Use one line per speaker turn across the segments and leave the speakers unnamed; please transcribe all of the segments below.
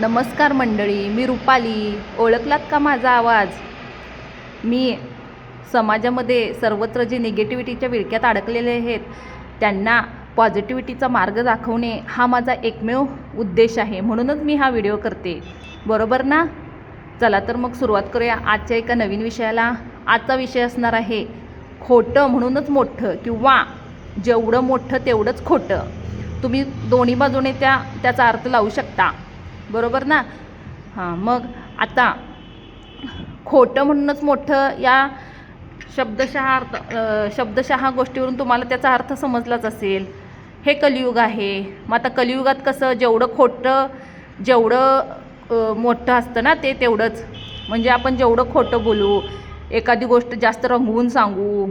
नमस्कार मंडळी मी रुपाली. ओळखलात का माझा आवाज? मी समाजामध्ये सर्वत्र जे निगेटिव्हिटीच्या विळक्यात अडकलेले आहेत त्यांना पॉझिटिव्हिटीचा मार्ग दाखवणे हा माझा एकमेव उद्देश आहे. म्हणूनच मी हा व्हिडिओ करते. बरोबर ना? चला तर मग सुरुवात करूया आजच्या एका नवीन विषयाला. आजचा विषय असणार आहे खोटं म्हणूनच मोठं किंवा जेवढं मोठं तेवढंच खोटं. तुम्ही दोन्ही बाजूने त्या त्याचा अर्थ लावू शकता. बरोबर ना? हां मग आता खोटं म्हणूनच मोठं या शब्दशः अर्थ शब्दशः गोष्टीवरून तुम्हाला त्याचा अर्थ समजलाच असेल. हे कलियुग आहे. मग आता कलियुगात कसं जेवढं खोटं जेवढं मोठं असतं ना ते तेवढंच. म्हणजे आपण जेवढं खोटं बोलू एखादी गोष्ट जास्त रंगवून सांगू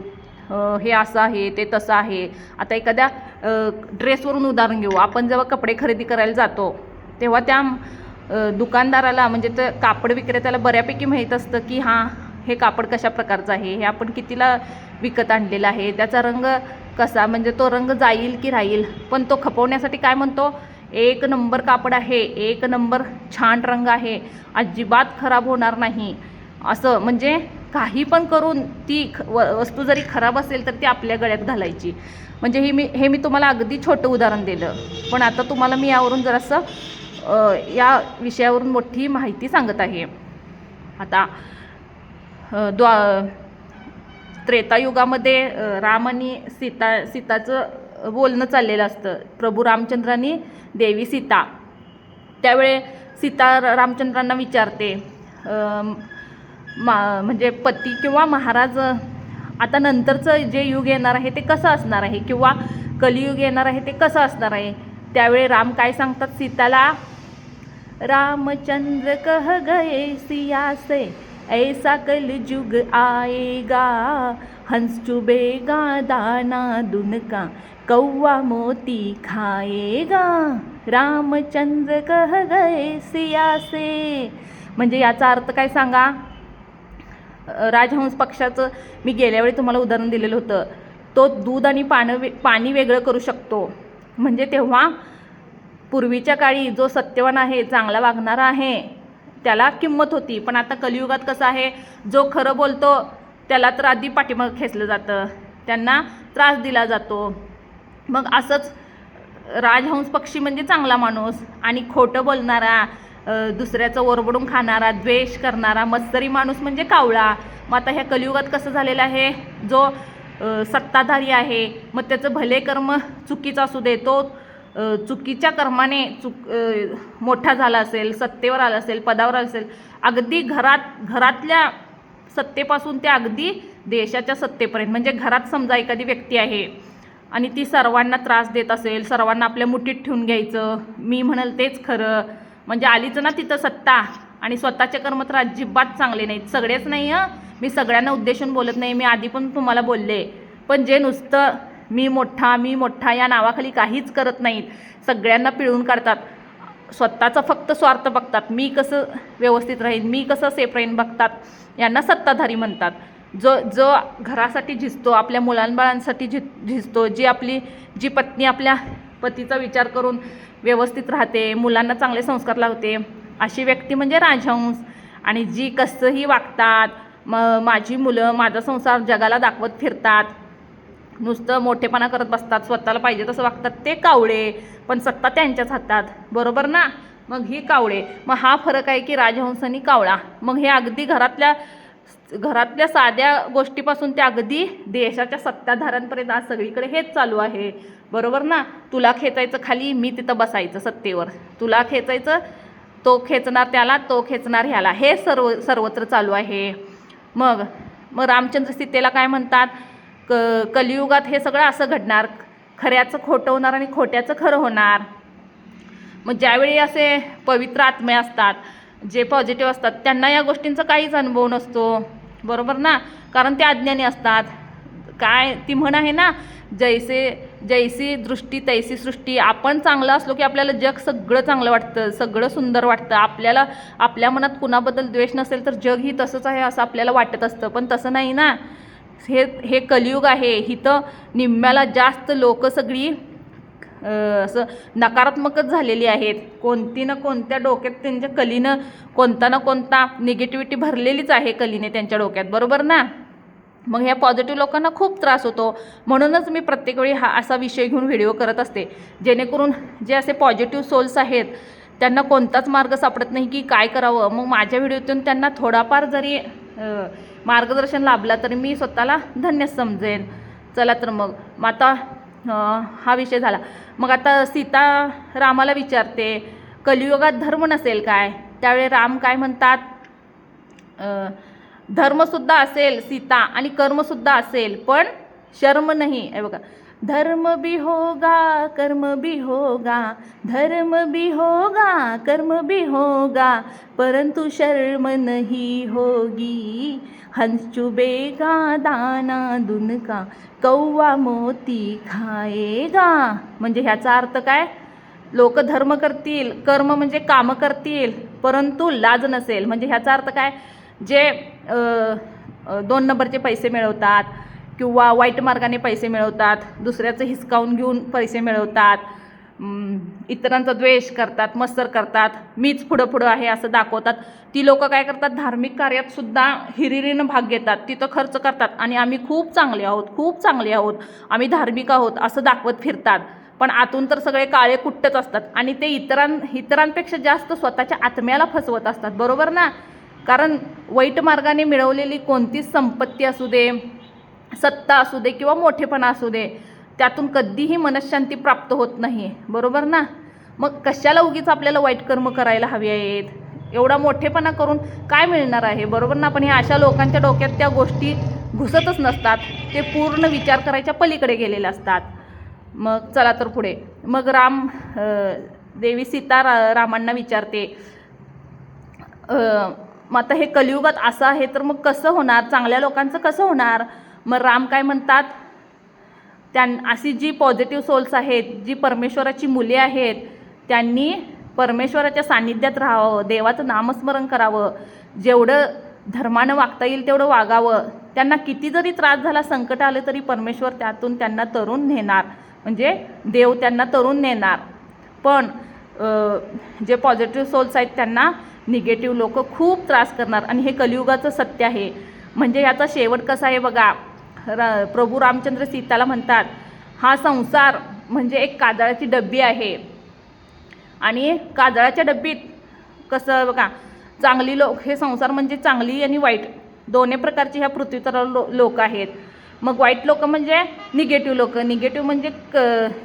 हे असं आहे ते तसं आहे. आता एखाद्या ड्रेसवरून उदाहरण घेऊ. आपण जेव्हा कपडे खरेदी करायला जातो तेव्हा त्या दुकानदाराला म्हणजे तर कापड विक्रेत्याला बऱ्यापैकी माहीत असतं की हां हे कापड कशा प्रकारचं आहे? हे आपण कितीला विकत आणलेलं आहे? त्याचा रंग कसा? म्हणजे तो रंग जाईल की राहील? पण तो खपवण्यासाठी काय म्हणतो एक नंबर कापड आहे. एक नंबर छान रंग आहे. अजिबात खराब होणार नाही. असं म्हणजे काही पण करून ती ख- व वस्तू जरी खराब असेल तर ती आपल्या गळ्यात घालायची. म्हणजे हे मी हे मी तुम्हाला अगदी छोटं उदाहरण दिलं. पण आता तुम्हाला मी यावरून जरासं या विषयावरून मोठी माहिती सांगत आहे. आता द्वा त्रेतायुगामध्ये राम आणि सीता सीताचं बोलणं चाललेलं असतं. प्रभू रामचंद्रांनी देवी सीता. त्यावेळे सीता रामचंद्रांना विचारते मा म्हणजे पती किंवा महाराज आता नंतरचं जे युग येणार आहे ते कसं असणार आहे? किंवा कलियुग येणार आहे ते कसं असणार आहे? त्यावेळी राम काय सांगतात? सीताला रामचंद्र कह गए सिया से ऐसा कल जुग आएगा। हंस चुबेगा दाना दुन का कौवा मोती खाएगा। रामचंद्र कह गए सिया से म्हणजे याचा अर्थ काय सांगा? राजहंस पक्षाचं मी गेल्या वेळी तुम्हाला उदाहरण दिलेलं होतं. तो दूध आणि पानं वे पाणी वेगळं करू शकतो. म्हणजे तेव्हा पूर्वीच्या काळी जो सत्यवान आहे चांगला वागणारा आहे त्याला किंमत होती. पण आता कलियुगात कसं आहे जो खरं बोलतो त्याला तर आधी पाठीमागं खेचलं जातं. त्यांना त्रास दिला जातो. मग असंच राजहंस पक्षी म्हणजे चांगला माणूस आणि खोटं बोलणारा दुसऱ्याचं ओरबडून खाणारा द्वेष करणारा मत्सरी माणूस म्हणजे कावळा. मग आता ह्या कलियुगात कसं झालेलं आहे जो सत्ताधारी आहे मग त्याचं भले कर्म चुकीचं असू दे तो चुकीच्या कर्माने चुक मोठा झाला असेल सत्तेवर आला असेल पदावर आला असेल अगदी घरात घरातल्या सत्तेपासून ते अगदी देशाच्या सत्तेपर्यंत म्हणजे घरात समजा एखादी व्यक्ती आहे आणि ती सर्वांना त्रास देत असेल सर्वांना आपल्या मुठीत ठेवून घ्यायचं मी म्हणाल तेच खरं म्हणजे आलीच ना तिथं सत्ता आणि स्वतःचे कर्म तर अजिबात चांगले नाहीत. सगळेच नाही हं. मी सगळ्यांना उद्देशून बोलत नाही मी आधी पण तुम्हाला बोलले. पण जे नुसतं मी मोठा मी मोठा या नावाखाली काहीच करत नाहीत. सगळ्यांना पिळून काढतात. स्वतःचा फक्त स्वार्थ बघतात. मी कसं व्यवस्थित राहीन? मी कसं सेफ राहीन बघतात? यांना सत्ताधारी म्हणतात. जो जो घरासाठी झिजतो आपल्या मुलांबाळांसाठी झि झिजतो जी आपली जी पत्नी आपल्या पतीचा विचार करून व्यवस्थित राहते मुलांना चांगले संस्कार लावते अशी व्यक्ती म्हणजे राजहंस. आणि जी कसंही वागतात म माझी मुलं माझा संसार जगाला दाखवत फिरतात. नुसतं मोठेपणा करत बसतात स्वतःला पाहिजे तसं वागतात ते कावळे पण सत्ता त्यांच्याच हातात. बरोबर ना? मग ही कावळे. मग हा फरक आहे की राजहंसनी कावळा. मग हे अगदी घरातल्या घरातल्या साध्या गोष्टीपासून ते अगदी देशाच्या सत्ताधाऱ्यांपर्यंत आज सगळीकडे हेच चालू आहे. बरोबर ना? तुला खेचायचं खाली मी तिथं बसायचं सत्तेवर. तुला खेचायचं तो खेचणार त्याला तो खेचणार ह्याला. हे सर्व सर्वत्र चालू आहे. मग मग रामचंद्र सीतेला काय म्हणतात? क कलियुगात हे सगळं असं घडणार. खऱ्याचं खोटं होणार आणि खोट्याचं खरं होणार. मग ज्यावेळी असे पवित्र आत्मे असतात जे पॉझिटिव्ह असतात त्यांना या गोष्टींचा काहीच अनुभव नसतो. बरोबर ना? कारण ते अज्ञानी असतात. काय? ती म्हण आहे ना जैसे जैसी दृष्टी तैसी सृष्टी. आपण चांगलं असलो की आपल्याला जग सगळं चांगलं वाटतं सगळं सुंदर वाटतं. आपल्याला आपल्या मनात कुणाबद्दल द्वेष नसेल तर जग ही तसंच आहे असं आपल्याला वाटत असतं. पण तसं नाही ना. हे हे कलियुग आहे. इथं निम्म्याला जास्त लोक सगळी असं नकारात्मकच झालेली आहेत. कोणती ना कोणत्या डोक्यात त्यांच्या कलीनं कोणता ना कोणता निगेटिव्हिटी भरलेलीच आहे कलीने त्यांच्या डोक्यात. बरोबर ना? मग ह्या पॉझिटिव्ह लोकांना खूप त्रास होतो. म्हणूनच मी प्रत्येक वेळी हा असा विषय घेऊन व्हिडिओ करत असते. जेणेकरून जे असे पॉझिटिव्ह सोल्स आहेत त्यांना कोणताच मार्ग सापडत नाही की काय करावं. मग माझ्या व्हिडिओतून त्यांना थोडाफार जरी मार्गदर्शन लाभला तरी मी स्वतःला धन्य समजेन. चला तर मग. मग आता हा विषय झाला. मग आता सीता रामाला विचारते कलियुगात धर्म नसेल काय? त्यावेळी राम काय म्हणतात? धर्मसुद्धा असेल सीता आणि कर्मसुद्धा असेल पण शर्म नाही. हे बघा. धर्म भी होगा कर्म भी होगा धर्म भी होगा कर्म भी होगा परंतु शर्म नहीं होगी। हंस चुबेगा दाना दुन का कौवा मोती खाएगा। म्हणजे ह्याचा अर्थ काय? लोक धर्म करतील कर्म म्हणजे कामं करतील परंतु लाज नसेल. म्हणजे ह्याचा अर्थ काय? जे दोन नंबरचे पैसे मिळवतात किंवा वाईट मार्गाने पैसे मिळवतात दुसऱ्याचं हिसकावून घेऊन पैसे मिळवतात इतरांचा द्वेष करतात मस्तर करतात मीच पुढं पुढं आहे असं दाखवतात. ती लोक काय करतात धार्मिक कार्यात सुद्धा हिरिरीनं भाग घेतात. तिथं खर्च करतात आणि आम्ही खूप चांगले आहोत खूप चांगले आहोत. आम्ही धार्मिक आहोत असं दाखवत फिरतात. पण आतून तर सगळे काळे कुट्टच असतात आणि ते इतरां इतरांपेक्षा जास्त स्वतःच्या आत्म्याला फसवत असतात. बरोबर ना? कारण वाईट मार्गाने मिळवलेली कोणतीच संपत्ती असू दे सत्ता असू दे किंवा मोठेपणा असू दे त्यातून कधीही मनशांती प्राप्त होत नाही. बरोबर ना? मग कशाला उगीच आपल्याला वाईट कर्म करायला हवी आहेत? एवढा मोठेपणा करून काय मिळणार आहे? बरोबर ना? पण ह्या अशा लोकांच्या डोक्यात त्या गोष्टी घुसतच नसतात. ते पूर्ण विचार करायच्या पलीकडे गेलेले असतात. मग चला तर पुढे. मग राम देवी सीता रा रामांना विचारते मग आता हे कलियुगात असं आहे तर मग कसं होणार? चांगल्या लोकांचं कसं होणार? मग राम काय म्हणतात? त्यां अशी जी पॉझिटिव्ह सोल्स आहेत जी परमेश्वराची मुले आहेत त्यांनी परमेश्वराच्या सान्निध्यात राहावं देवाचं नामस्मरण करावं जेवढं धर्मानं वागता येईल तेवढं वागावं. त्यांना किती जरी त्रास झाला संकट आलं तरी परमेश्वर त्यातून त्यांना तरुण नेणार. म्हणजे देव त्यांना तरुण नेणार. पण जे पॉझिटिव्ह सोल्स आहेत त्यांना निगेटिव्ह लोक खूप त्रास करणार. आणि हे कलियुगाचं सत्य आहे. म्हणजे याचा शेवट कसा आहे बघा? रा प्रभू रामचंद्र सीताला म्हणतात हा संसार म्हणजे एक काजळाची डब्बी आहे. आणि काजळाच्या डब्बीत कसं बघा चांगली लोक हे संसार म्हणजे चांगली आणि वाईट दोन्ही प्रकारची ह्या पृथ्वीतरा लो लोक आहेत. मग वाईट लोक म्हणजे निगेटिव्ह लोक. निगेटिव्ह म्हणजे क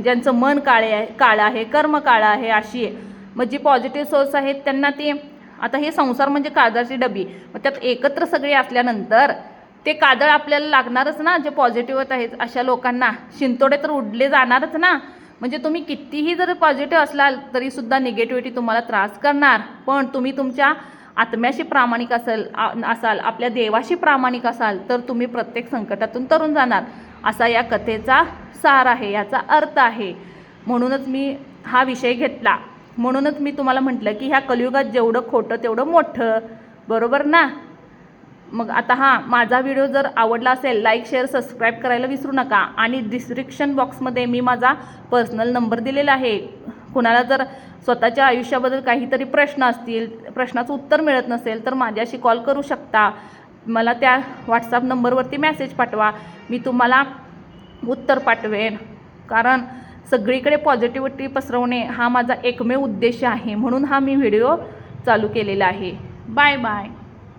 ज्यांचं मन काळे आहे काळं आहे कर्म काळं आहे अशी आहे. मग जी पॉझिटिव्ह सोर्स आहेत त्यांना ते आता हे संसार म्हणजे काजळाची डबी मग त्यात एकत्र सगळे असल्यानंतर ते कादळ आपल्याला लागणारच ना जे पॉझिटिव्ह आहेत अशा लोकांना. शिंतोडे तर उडले जाणारच ना. म्हणजे तुम्ही कितीही जर पॉझिटिव्ह असलाल तरीसुद्धा निगेटिव्हिटी तुम्हाला त्रास करणार. पण तुम्ही तुमच्या आत्म्याशी प्रामाणिक असेल असाल आपल्या देवाशी प्रामाणिक असाल तर तुम्ही प्रत्येक संकटातून तरून जाणार. असा या कथेचा सार आहे याचा अर्थ आहे. म्हणूनच मी हा विषय घेतला. म्हणूनच मी तुम्हाला म्हटलं की ह्या कलियुगात जेवढं खोटं तेवढं मोठं. बरोबर ना? मग आता हा माझा व्हिडिओ जर आवडला असेल लाईक शेअर सबस्क्राईब करायला विसरू नका. आणि डिस्क्रिप्शन बॉक्समध्ये मी माझा पर्सनल नंबर दिलेला आहे. कुणाला जर स्वतःच्या आयुष्याबद्दल काहीतरी प्रश्न असतील प्रश्नाचं उत्तर मिळत नसेल तर माझ्याशी कॉल करू शकता. मला त्या व्हॉट्सअप नंबरवरती मेसेज पाठवा. मी तुम्हाला उत्तर पाठवेन. कारण सगळीकडे पॉझिटिव्हिटी पसरवणे हा माझा एकमेव उद्देश आहे. म्हणून हा मी व्हिडिओ चालू केलेला आहे. Bye bye